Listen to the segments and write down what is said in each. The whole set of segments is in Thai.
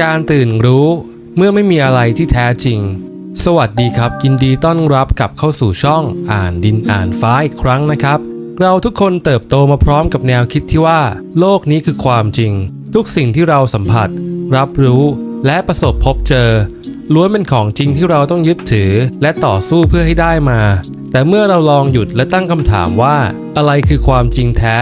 การตื่นรู้เมื่อไม่มีอะไรที่แท้จริง สวัสดีครับ ยินดีต้อนรับกลับเข้าสู่ช่องอ่านดินอ่านฟ้าอีกครั้งนะครับ เราทุกคนเติบโตมาพร้อมกับแนวคิดที่ว่า โลกนี้คือความจริง ทุกสิ่งที่เราสัมผัส รับรู้และประสบพบเจอ ล้วนเป็นของจริงที่เราต้องยึดถือและต่อสู้เพื่อให้ได้มา แต่เมื่อเราลองหยุดและตั้งคำถามว่า อะไรคือความจริงแท้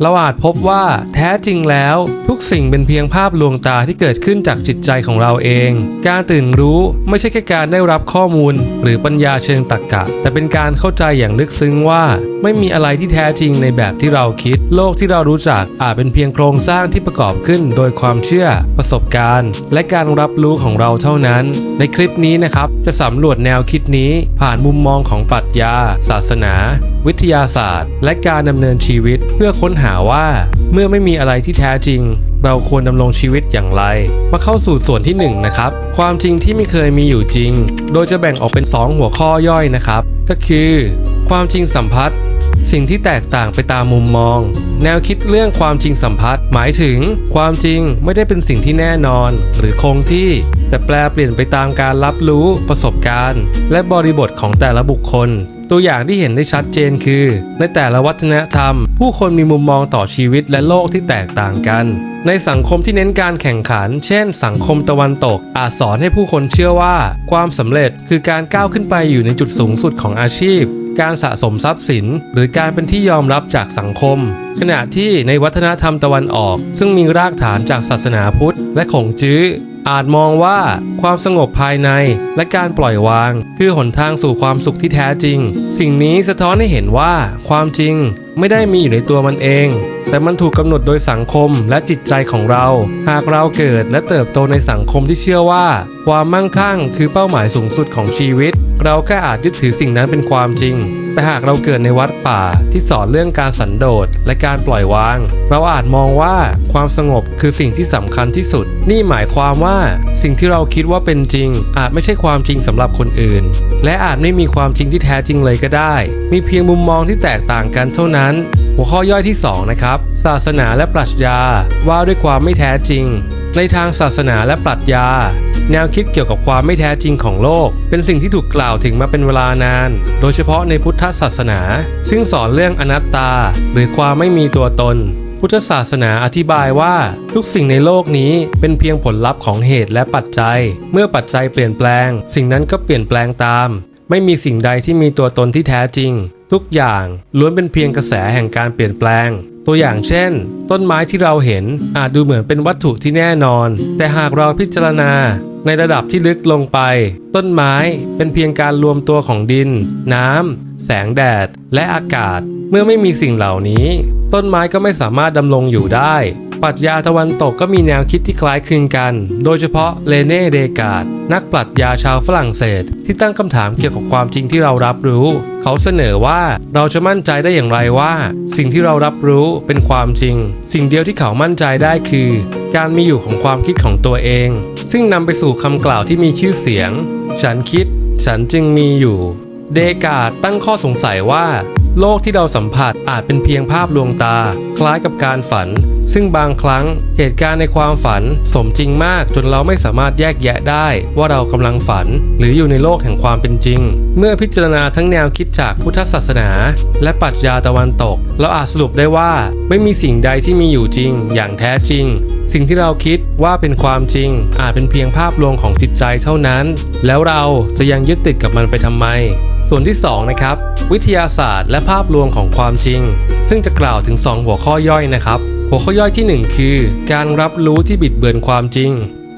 เราอาจพบว่าแท้จริงแล้วทุกสิ่งเป็นเพียงภาพลวงตาที่เกิดขึ้นจากจิตใจของเราเอง การตื่นรู้ไม่ใช่แค่การได้รับข้อมูล หรือปัญญาเชิงตรรกะแต่เป็นการเข้าใจอย่างลึกซึ้งว่า ไม่มีอะไรที่แท้จริงในแบบที่เราคิด โลกที่เรารู้จักอาจเป็นเพียงโครงสร้างที่ประกอบขึ้นโดยความเชื่อ ประสบการณ์ และการรับรู้ของเราเท่านั้น ในคลิปนี้นะครับ จะสำรวจแนวคิดนี้ผ่านมุมมองของปรัชญา ศาสนา วิทยาศาสตร์ และการดำเนินชีวิต เพื่อค้นหาว่า เมื่อไม่มีอะไรที่แท้จริง เราควรดำรงชีวิตอย่างไร มาเข้าสู่ส่วนที่หนึ่งนะครับความจริงที่ไม่เคยมีอยู่จริง โดยจะแบ่งออกเป็น 2 หัวข้อย่อยนะครับ ก็คือ ความจริงสัมพัทธ์ สิ่งที่แตกต่างไปตามมุมมอง แนวคิดเรื่องความจริงสัมพัทธ์หมายถึงความจริงไม่ได้เป็นสิ่งที่แน่นอน หรือคงที่ แต่แปลเปลี่ยนไปตามการรับรู้ประสบการณ์ และบริบทของแต่ละบุคคล ตัวอย่างที่เห็นได้ชัดเจนคือ ในแต่ละวัฒนธรรม ผู้คนมีมุมมองต่อชีวิตและโลกที่แตกต่างกัน ในสังคมที่เน้นการแข่งขัน เช่น สังคมตะวันตก อาจสอนให้ผู้คนเชื่อว่า ความสำเร็จคือการก้าวขึ้นไปอยู่ในจุดสูงสุดของอาชีพ การสะสมทรัพย์สิน หรือการเป็นที่ยอมรับจากสังคม ขณะที่ในวัฒนธรรมตะวันออก ซึ่งมีรากฐานจากศาสนาพุทธ และของจื้อ อาจมองว่าความสงบภายในและการปล่อยวาง คือหนทางสู่ความสุขที่แท้จริง สิ่งนี้สะท้อนให้เห็นว่าความจริงไม่ได้มีอยู่ในตัวมันเอง แต่มันถูกกำหนดโดยสังคมและจิตใจของเรา หากเราเกิดและเติบโตในสังคมที่เชื่อว่า ความมั่งคั่งคือเป้าหมายสูงสุดของชีวิต เราก็อาจยึดถือสิ่งนั้นเป็นความจริง แต่หากเราเกิดในวัดป่าที่สอนเรื่องการสันโดษและการปล่อยวาง เราอาจมองว่าความสงบคือสิ่งที่สำคัญที่สุด นี่หมายความว่าสิ่งที่เราคิดว่าเป็นจริง อาจไม่ใช่ความจริงสำหรับคนอื่น และอาจไม่มีความจริงที่แท้จริงเลยก็ได้ มีเพียงมุมมองที่แตกต่างกันเท่านั้น หัวข้อย่อยที่2นะครับศาสนาและปรัชญาว่าด้วยความไม่แท้จริง ในทางศาสนาและปรัชญา แนวคิดเกี่ยวกับความไม่แท้จริงของโลก เป็นสิ่งที่ถูกกล่าวถึงมาเป็นเวลานาน โดยเฉพาะในพุทธศาสนา ซึ่งสอนเรื่องอนัตตา หรือความไม่มีตัวตน พุทธศาสนาอธิบายว่าทุกสิ่งในโลกนี้เป็นเพียงผลลัพธ์ของเหตุและปัจจัย เมื่อปัจจัยเปลี่ยนแปลง สิ่งนั้นก็เปลี่ยนแปลงตาม ไม่มีสิ่งใดที่มีตัวตนที่แท้จริง ทุกอย่างล้วนเป็นเพียงกระแสแห่งการเปลี่ยนแปลง ตัวอย่างเช่น ต้นไม้ที่เราเห็นอาจดูเหมือนเป็นวัตถุที่แน่นอน แต่หากเราพิจารณาในระดับที่ลึกลงไป ต้นไม้เป็นเพียงการรวมตัวของดิน น้ำ แสงแดด และอากาศ เมื่อไม่มีสิ่งเหล่านี้ ต้นไม้ก็ไม่สามารถดำรงอยู่ได้ ปรัชญาตะวันตกก็มีแนวคิดที่คล้ายคลึงกัน โดยเฉพาะเลเน่เดกาดนักปรัชญาชาวฝรั่งเศส ที่ตั้งคำถามเกี่ยวกับความจริงที่เรารับรู้ เขาเสนอว่าเราจะมั่นใจได้อย่างไรว่า สิ่งที่เรารับรู้เป็นความจริง สิ่งเดียวที่เขามั่นใจได้คือ การมีอยู่ของความคิดของตัวเอง ซึ่งนำไปสู่คำกล่าวที่มีชื่อเสียง ฉันคิด ฉันจึงมีอยู่ เดกาดตั้งข้อสงสัยว่า โลกที่เราสัมผัสอาจเป็นเพียงภาพลวงตา คล้ายกับการฝัน ซึ่งบางครั้งเหตุการณ์ในความฝันสมจริงมากจนเราไม่สามารถแยกแยะได้ว่าเรากำลังฝัน หรืออยู่ในโลกแห่งความเป็นจริง เมื่อพิจารณาทั้งแนวคิดจากพุทธศาสนา และปรัชญาตะวันตก เราอาจสรุปได้ว่าไม่มีสิ่งใดที่มีอยู่จริง อย่างแท้จริง สิ่งที่เราคิดว่าเป็นความจริง อาจเป็นเพียงภาพลวงของจิตใจเท่านั้น แล้วเราจะยังยึดติดกับมันไปทำไม ส่วนที่2นะครับวิทยาศาสตร์และภาพลวงของความจริง ซึ่งจะกล่าวถึง 2 หัวข้อย่อยนะครับ หัวข้อย่อยที่ 1 คือ การรับรู้ที่บิดเบือนความจริง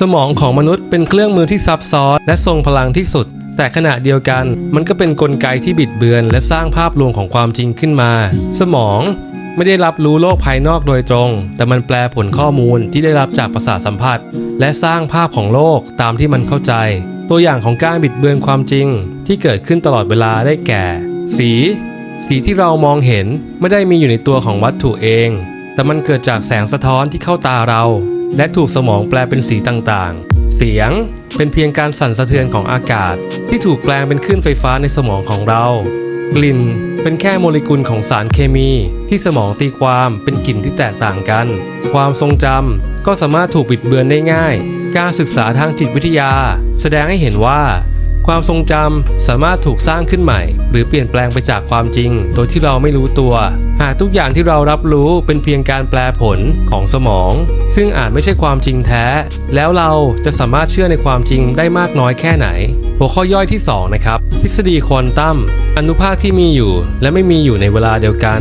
สมองของมนุษย์เป็นเครื่องมือที่ซับซ้อนและทรงพลังที่สุด แต่ขณะเดียวกัน มันก็เป็นนกลไกที่บิดเบือน และสร้างภาพลวงของความจริงขึ้นมา สมองไม่ได้รับรู้โลกภายนอกโดยตรง แต่มันแปลผลข้อมูลที่ได้รับจากประสาทสัมผัส และสร้างภาพของโลกตามที่มันเข้าใจ ตัวอย่างของการบิดเบือนความจริงที่เกิดขึ้นตลอดเวลาได้แก่ สี สีที่เรามองเห็นไม่ได้มีอยู่ในตัวของวัตถุเอง แต่มันเกิดจากแสงสะท้อนที่เข้าตาเรา และถูกสมองแปลเป็นสีต่างๆ เสียงเป็นเพียงการสั่นสะเทือนของอากาศ ที่ถูกแปลงเป็นคลื่นไฟฟ้าในสมองของเรา กลิ่นเป็นแค่โมเลกุลของสารเคมี ที่สมองตีความเป็นกลิ่นที่แตกต่างกัน ความทรงจำก็สามารถถูกบิดเบือนได้ง่าย การศึกษาทางจิตวิทยา แสดงให้เห็นว่า ความทรงจำสามารถถูกสร้างขึ้นใหม่ หรือเปลี่ยนแปลงไปจากความจริง โดยที่เราไม่รู้ตัว หากทุกอย่างที่เรารับรู้เป็นเพียงการแปลผลของสมอง ซึ่งอาจไม่ใช่ความจริงแท้ แล้วเราจะสามารถเชื่อในความจริงได้มากน้อยแค่ไหน หัวข้อย่อยที่ 2 นะครับ ทฤษฎีควอนตัมอนุภาคที่มีอยู่ และไม่มีอยู่ในเวลาเดียวกัน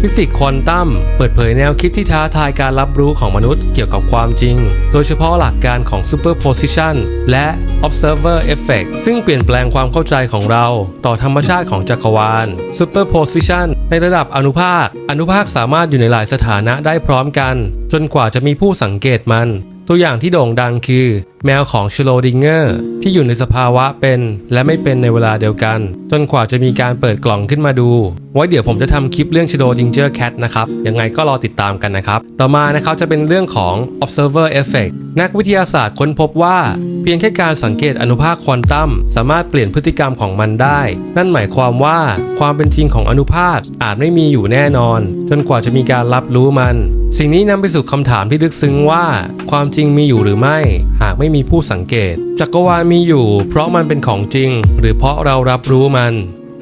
ฟิสิกส์ควอนตัมเปิดเผยแนวคิดที่ท้าทายการรับรู้ของมนุษย์เกี่ยวกับความจริง โดยเฉพาะหลักการของ superposition และ observer effect ซึ่งเปลี่ยนแปลงความเข้าใจของเราต่อธรรมชาติของจักรวาล superposition ในระดับอนุภาค อนุภาคสามารถอยู่ในหลายสถานะได้พร้อมกัน จนกว่าจะมีผู้สังเกตมัน ตัวอย่างที่โด่งดังคือ แมวของชโลดิงเกอร์ที่อยู่ในสภาวะเป็นและไม่เป็นในเวลาเดียวกัน จนกว่าจะมีการเปิดกล่องขึ้นมาดู ไว้เดี๋ยวผมจะทำคลิปเรื่องชโลดิงเกอร์แคทนะครับ ยังไงก็รอติดตามกันนะครับ ต่อมานะครับจะเป็นเรื่องของ observer effect นักวิทยาศาสตร์ค้นพบว่า เพียงแค่การสังเกตอนุภาคควอนตัมสามารถเปลี่ยนพฤติกรรมของมันได้ นั่นหมายความว่าความเป็นจริงของอนุภาคอาจไม่มีอยู่แน่นอน จนกว่าจะมีการรับรู้มัน สิ่งนี้นำไปสู่คำถามที่ลึกซึ้งว่า ความจริงมีอยู่หรือไม่ หากไม่มีผู้สังเกต จักรวาลมีอยู่ เพราะมันเป็นของจริง หรือเพราะเรารับรู้มัน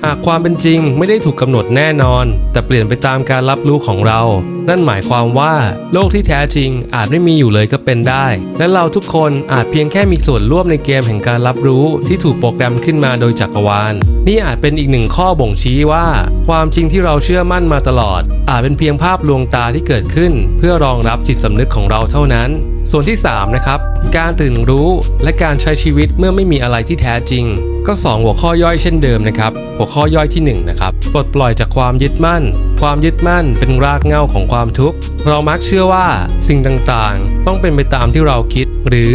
หากความเป็นจริงไม่ได้ถูกกำหนดแน่นอน แต่เปลี่ยนไปตามการรับรู้ของเรา นั่นหมายความว่าโลกที่แท้จริงอาจไม่มีอยู่เลยก็เป็นได้ และเราทุกคนอาจเพียงแค่มีส่วนร่วมในเกมแห่งการรับรู้ที่ถูกโปรแกรมขึ้นมาโดยจักรวาล นี่อาจเป็นอีกหนึ่งข้อบ่งชี้ว่า ความจริงที่เราเชื่อมั่นมาตลอด อาจเป็นเพียงภาพลวงตาที่เกิดขึ้น เพื่อรองรับจิตสำนึกของเราเท่านั้น ส่วนที่ 3 นะครับ การตื่นรู้และการใช้ชีวิตเมื่อไม่มีอะไรที่แท้จริง ก็ 2 หัวข้อย่อยเช่นเดิมนะครับ หัวข้อย่อยที่ 1 นะครับ ปลดปล่อยจากความยึดมั่น ความยึดมั่นเป็นรากเหง้าของความทุกข์ เรามักเชื่อว่าสิ่งต่างๆ ต้องเป็นไปตามที่เราคิด หรือ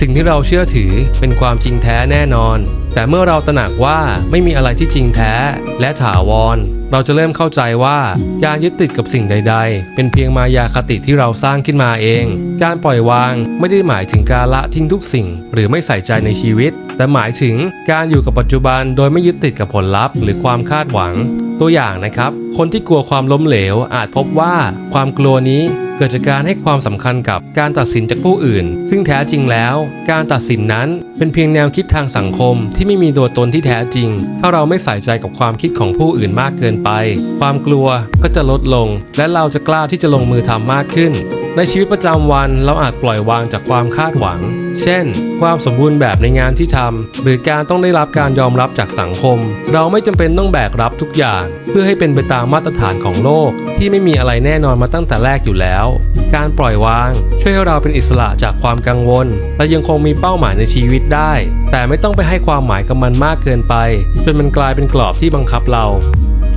สิ่งที่เราเชื่อถือเป็นความจริงแท้แน่นอน แต่เมื่อเราตระหนักว่าไม่มีอะไรที่จริงแท้และถาวร เราจะเริ่มเข้าใจว่าการยึดติดกับสิ่งใด ๆ เป็นเพียงมายาคติที่เราสร้างขึ้นมาเอง การปล่อยวางไม่ได้หมายถึงการละทิ้งทุกสิ่ง หรือไม่ใส่ใจในชีวิต แต่หมายถึงการอยู่กับปัจจุบันโดยไม่ยึดติดกับผลลัพธ์ หรือความคาดหวังตัวอย่างนะครับ คนที่กลัวความล้มเหลวอาจพบว่าความกลัวนี้เกิดจากการให้ความสำคัญกับการตัดสินจากผู้อื่น ซึ่งแท้จริงแล้ว การตัดสินนั้นเป็นเพียงแนวคิดทางสังคมที่ไม่มีตัวตนที่แท้จริง ถ้าเราไม่ใส่ใจกับความคิดของผู้อื่นมากเกินไป ความกลัวก็จะลดลง และเราจะกล้าที่จะลงมือทำมากขึ้น ในชีวิตประจำวันเราอาจปล่อยวางจากความคาดหวัง เช่น ความสมบูรณ์แบบในงานที่ทำหรือการต้องได้รับการยอมรับจากสังคม เราไม่จำเป็นต้องแบกรับทุกอย่าง เพื่อให้เป็นไปตามมาตรฐานของโลก ที่ไม่มีอะไรแน่นอนมาตั้งแต่แรกอยู่แล้ว การปล่อยวาง ช่วยให้เราเป็นอิสระจากความกังวล และยังคงมีเป้าหมายในชีวิตได้ แต่ไม่ต้องไปให้ความหมายกับมันมากเกินไป จนมันกลายเป็นกรอบที่บังคับเรา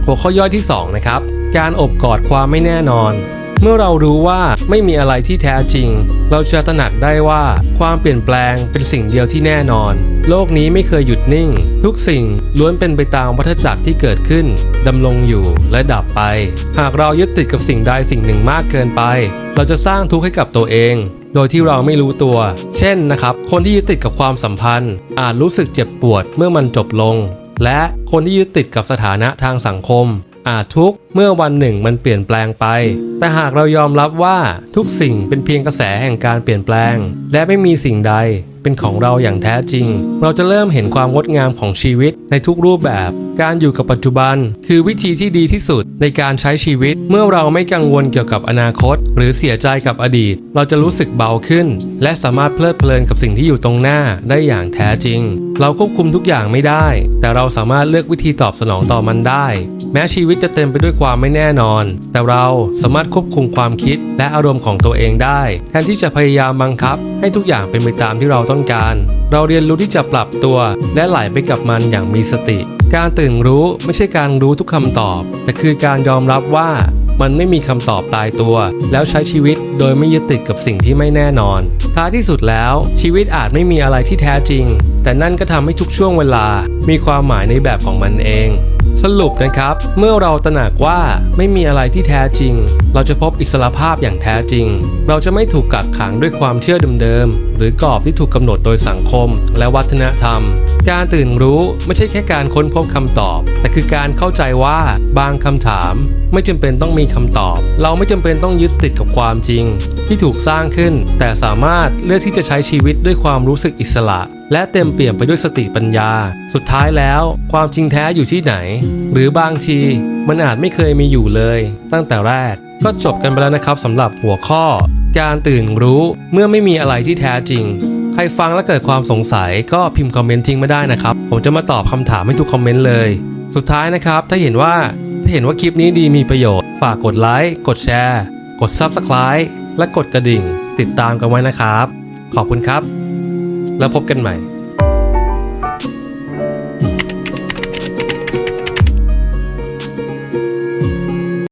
หัวข้อย่อยที่2นะครับการอบกอดความไม่แน่นอน เมื่อเรารู้ว่าไม่มีอะไรที่แท้จริง เราจะตระหนักได้ว่าความเปลี่ยนแปลงเป็นสิ่งเดียวที่แน่นอน โลกนี้ไม่เคยหยุดนิ่ง ทุกสิ่งล้วนเป็นไปตามวัฏจักรที่เกิดขึ้นดำรงอยู่และดับไป หากเรายึดติดกับสิ่งใดสิ่งหนึ่งมากเกินไป เราจะสร้างทุกข์ให้กับตัวเองโดยที่เราไม่รู้ตัว เช่นนะครับ คนที่ยึดติดกับความสัมพันธ์ อาจรู้สึกเจ็บปวดเมื่อมันจบลง และคนที่ยึดติดกับสถานะทางสังคม อาจทุกเมื่อวันหนึ่งมันเปลี่ยนแปลงไป แต่หากเรายอมรับว่าทุกสิ่งเป็นเพียงกระแสแห่งการเปลี่ยนแปลง และไม่มีสิ่งใด เป็นของเราอย่างแท้จริง เราจะเริ่มเห็นความงดงามของชีวิตในทุกรูปแบบ การอยู่กับปัจจุบัน คือวิธีที่ดีที่สุดในการใช้ชีวิต เมื่อเราไม่กังวลเกี่ยวกับอนาคต หรือเสียใจกับอดีต เราจะรู้สึกเบาขึ้น และสามารถเพลิดเพลินกับสิ่งที่อยู่ตรงหน้าได้อย่างแท้จริง เราควบคุมทุกอย่างไม่ได้ แต่เราสามารถเลือกวิธีตอบสนองต่อมันได้ แม้ชีวิตจะเต็มไปด้วยความไม่แน่นอน แต่เราสามารถควบคุมความคิด และอารมณ์ของตัวเองได้ แทนที่จะพยายามบังคับ ให้ทุกอย่างเป็นไปตามที่เราต้องการ เราเรียนรู้ที่จะปรับตัว และไหลไปกับมันอย่างมีสติ การตื่นรู้ไม่ใช่การรู้ทุกคำตอบ แต่คือการยอมรับว่ามันไม่มีคำตอบตายตัว แล้วใช้ชีวิตโดยไม่ยึดติดกับสิ่งที่ไม่แน่นอน ท้ายที่สุดแล้วชีวิตอาจไม่มีอะไรที่แท้จริง แต่นั่นก็ทำให้ทุกช่วงเวลา มีความหมายในแบบของมันเอง สรุปนะครับ เมื่อเราตระหนักว่าไม่มีอะไรที่แท้จริง เราจะพบอิสรภาพอย่างแท้จริง เราจะไม่ถูกกักขังด้วยความเชื่อเดิมๆหรือกรอบที่ถูกกำหนดโดยสังคม และวัฒนธรรม การตื่นรู้ไม่ใช่แค่การค้นพบคำตอบ แต่คือการเข้าใจว่าบางคำถาม ไม่จำเป็นต้องมีคำตอบ เราไม่จำเป็นต้องยึดติดกับความจริง ที่ถูกสร้างขึ้น แต่สามารถเลือกที่จะใช้ชีวิตด้วยความรู้สึกอิสระ และเต็มเปี่ยมไปด้วยสติปัญญา สุดท้ายแล้ว ความจริงแท้อยู่ที่ไหน หรือบางทีมันอาจไม่เคยมีอยู่เลย ตั้งแต่แรก ก็จบกันไปแล้วนะครับสำหรับหัวข้อ การตื่นรู้เมื่อไม่มีอะไรที่แท้จริง ใครฟังแล้วเกิดความสงสัยก็พิมพ์คอมเมนต์ทิ้งไม่ได้นะครับ ผมจะมาตอบคำถามให้ทุกคอมเมนต์เลย สุดท้ายนะครับ ถ้าเห็นว่าถ้าเห็นว่าคลิปนี้ดีมีประโยชน์ฝากกดไลค์กดแชร์ กด Subscribe และกดกระดิ่ง ติดตามกันไว้นะครับ ขอบคุณครับ แล้วพบกันใหม่